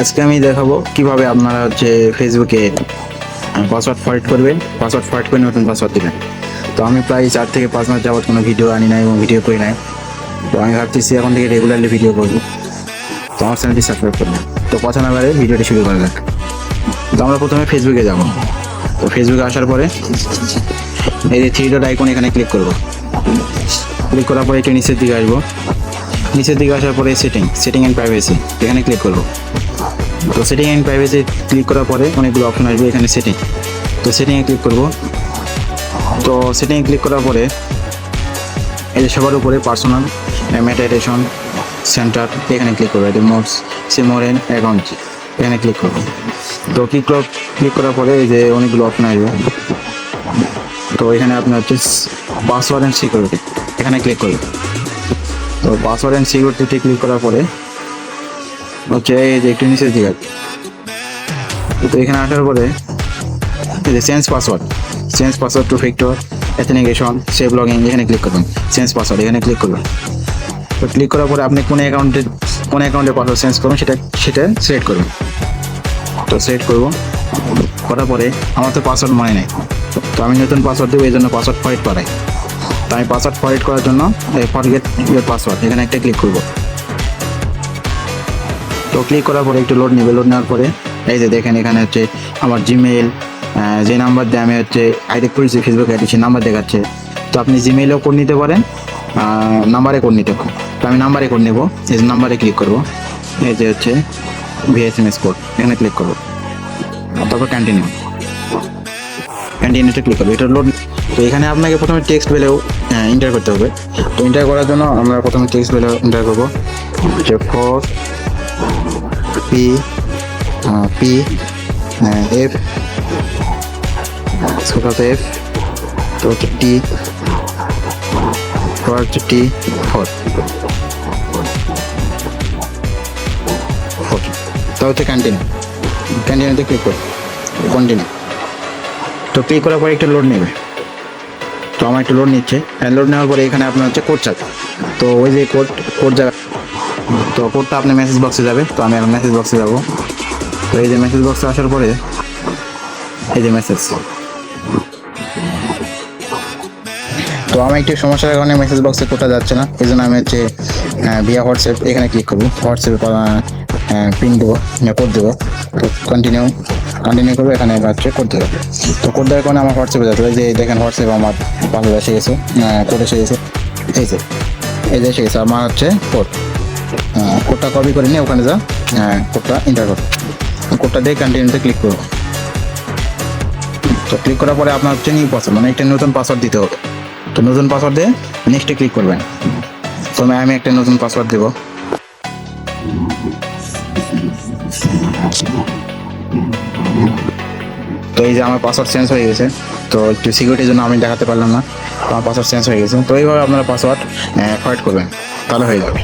আজকে আমি দেখাবো কীভাবে আপনারা হচ্ছে ফেসবুকে পাসওয়ার্ড ফল্ট করবেন পাসওয়ার্ড ফল্ট করে নতুন পাসওয়ার্ড দেবেন। তো আমি প্রায় চার থেকে পাঁচ মাস যাবত কোনো ভিডিও আনি নাই এবং ভিডিও করি নাই। তো আমি ভাবতেছি এখন থেকে রেগুলারলি ভিডিও করব। তো আমার চ্যানেলটি সাবস্ক্রাইব করবেন। তো কথা না বারে ভিডিওটি শুরু করা যাক। তো আমরা প্রথমে ফেসবুকে যাব। তো ফেসবুকে আসার পরে এই যে থ্রি ডট আইকন এখানে ক্লিক করব। ক্লিক করার পরে একটু নিচের দিকে আসব। নিচের দিকে আসার পরে সেটিং সেটিং অ্যান্ড প্রাইভেসি এখানে ক্লিক করব। তো সেটিং অ্যান্ড প্রাইভেসি ক্লিক করার পরে অনেকগুলো অপশন আসবে এখানে সেটিং তো সেটিংয়ে ক্লিক করব। তো সেটিংয়ে ক্লিক করার পরে এই যে সবার উপরে পার্সোনাল মেটাইটেশন সেন্টার এখানে ক্লিক করব এটা মোটস সিমোরেন অ্যাকাউন্ট এখানে ক্লিক করব। তো ক্লিক ক্লিক করার পরে এই যে অনেকগুলো অপশন আসবে। তো এখানে আপনার হচ্ছে পাসওয়ার্ড অ্যান্ড সিকিউরিটি এখানে ক্লিক করবেন তো পাসওয়ার্ড অ্যান্ড সিকিউরিটিতে ক্লিক করার পরে হচ্ছে এই যে একটু নিচের দিকে তো এখানে আসার পরে যে change password change password two factor authentication save login এখানে ক্লিক করবেন। চেঞ্জ পাসওয়ার্ড এখানে ক্লিক করবেন। তো ক্লিক করার পরে আপনি কোন অ্যাকাউন্টে কোন অ্যাকাউন্টে পাসওয়ার্ড চেঞ্জ করবেন সেটা সেটা সিলেক্ট করবেন। তো সিলেক্ট করব। করার পরে আমার তো পাসওয়ার্ড মনে নেই। তো আমি নতুন পাসওয়ার্ড দেবো, এই জন্য পাসওয়ার্ড ফরিট করাই। তো আমি পাসওয়ার্ড ফরিট করার জন্য ফরগেট ইউর পাসওয়ার্ড এখানে একটা ক্লিক করব। তো ক্লিক করার পরে একটু লোড নেবে লোড নেওয়ার পরে এই যে দেখেন এখানে হচ্ছে আমার জিমেইল যে নাম্বার দিয়ে আমি হচ্ছে আইডি করেছি ফেসবুক আইডি সেই নাম্বার দেখাচ্ছে। তো আপনি জিমেইলেও কোড নিতে পারেন নাম্বারে কোড নিতে পারেন। তো আমি নাম্বারে কোড নেব, এই যে নাম্বারে ক্লিক করব। এই যে হচ্ছে ভিএসএমএস কোড এখানে ক্লিক করব। তারপর কন্টিনিউ কন্টিনিউতে ক্লিক করব এটা লোড তো এখানে আপনাকে প্রথমে টেক্সট বেলেও এন্টার করতে হবে। তো এন্টার করার জন্য আমরা প্রথমে টেক্সট বেলেও এন্টার করব। যে four P P F F তো T four T four four তো হচ্ছে কন্টিনিউ কন্টিনিউতে ক্লিক করো কন্টিনিউ তো ক্লিক করার পরে একটু লোড নেবে। তো আমার একটু লোড নিচ্ছে। লোড নেওয়ার পরে এখানে আপনার হচ্ছে কোড চাচ্ছে তো ওই যে কোড কোড জায়গা তো কোডটা আপনি মেসেজ বক্সে যাবে। তো আমি এখন মেসেজ বক্সে যাব। তো এই যে মেসেজ বক্সে আসার পরে এই যে মেসেজ তো আমি একটু সমস্যার কারণে মেসেজ বক্সে কোডটা যাচ্ছে না। এই জন্য আমি হচ্ছে বিয়া হোয়াটসঅ্যাপ এখানে ক্লিক করব। হোয়াটসঅ্যাপে পিন দেবো কোড দেবো। তো কন্টিনিউ কন্টিনিউ করব, এখানে হচ্ছে কোড দেবো তো কোড দেওয়ার কারণে আমার হোয়াটসঅ্যাপে এই যে দেখেন হোয়াটসঅ্যাপে আমার পাসওয়ার্ড এসে গেছে কোড এসে গেছে। এই যে এই যে এসে গেছে। আমার হচ্ছে কোড কোডটা কপি করে নিয়ে ওখানে যা। কোডটা এন্টার করো। কোডটা দিয়ে কন্টিনিউতে ক্লিক করো তো ক্লিক করার পরে আপনার হচ্ছে নিউ পাসওয়ার্ড মানে একটা নতুন পাসওয়ার্ড দিতে হবে। তো নতুন পাসওয়ার্ড দিয়ে নেক্সটে ক্লিক করবেন। তো আমি একটা নতুন পাসওয়ার্ড দেবো। তো এই যে আমার পাসওয়ার্ড চেঞ্জ হয়ে গেছে, তো একটু সিকিউরিটির জন্য আমি দেখাতে পারলাম না, আমার পাসওয়ার্ড চেঞ্জ হয়ে গেছে। তো এইভাবে আপনারা পাসওয়ার্ড ফাইট করবেন, তাহলে হয়ে যাবে।